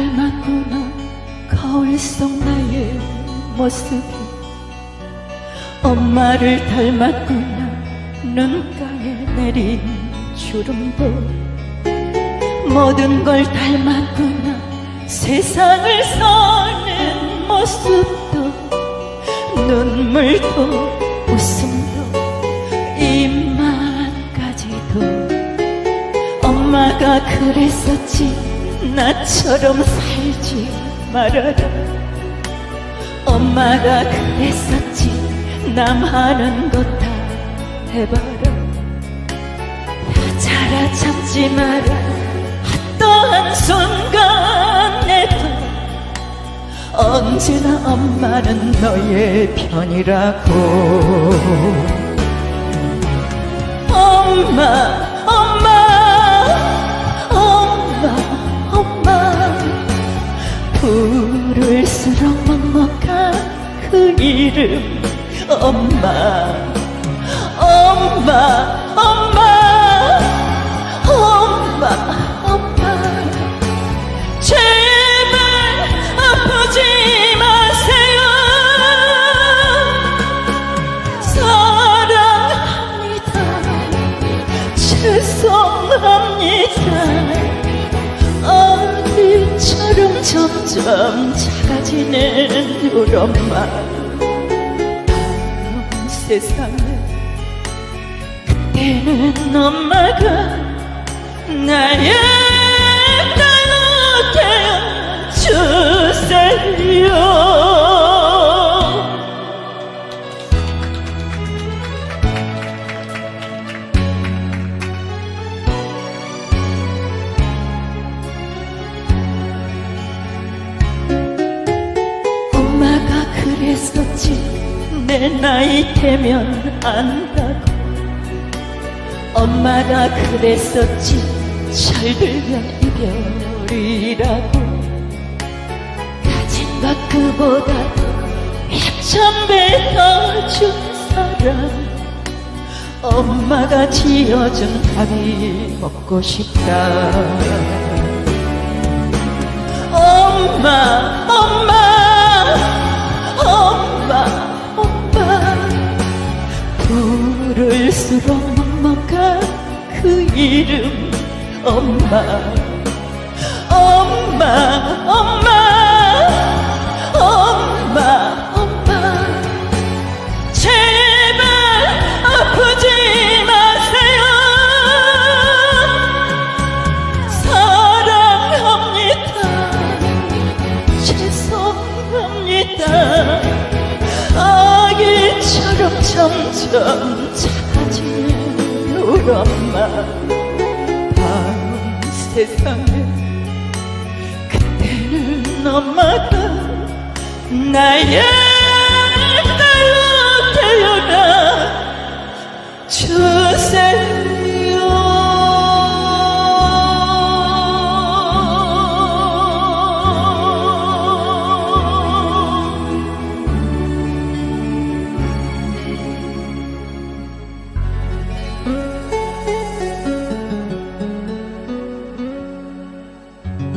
닮았구나 거울 속 나의 모습이 엄마를 닮았구나. 눈가에 내린 주름도 모든 걸 닮았구나. 세상을 사는 모습도 눈물도 웃음도 입맛까지도 엄마가 그랬었지 나처럼 살지 말아라. 엄마가 그랬었지. 남 하는 것 다 해봐라. 자라 참지 마라 어떠한 순간에도 언제나 엄마는 너의 편이라고. 엄마 이름 엄마 엄마 엄마 엄마 엄마. 제발 아프지 마세요. 사랑합니다. 죄송합니다. 아기처럼 점점 작아지는 우리 엄마 세상에 그때는 엄마가 나의 딸로 태어주세요. 엄마가 그랬었지 내 나이 되면 안다고 엄마가 그랬었지 잘 들면 이별이라고. 가진 것 그보다도 몇천 배 더 준 사람. 엄마가 지어준 밥이 먹고 싶다 부를수록 먹먹한 그 이름 엄마. 엄마 엄마. 엄마 엄마. 제발 아프지 마세요. 사랑합니다. 죄송합니다. 아기처럼 점점 작 엄마 다음 세상에 그때는 엄마가 나의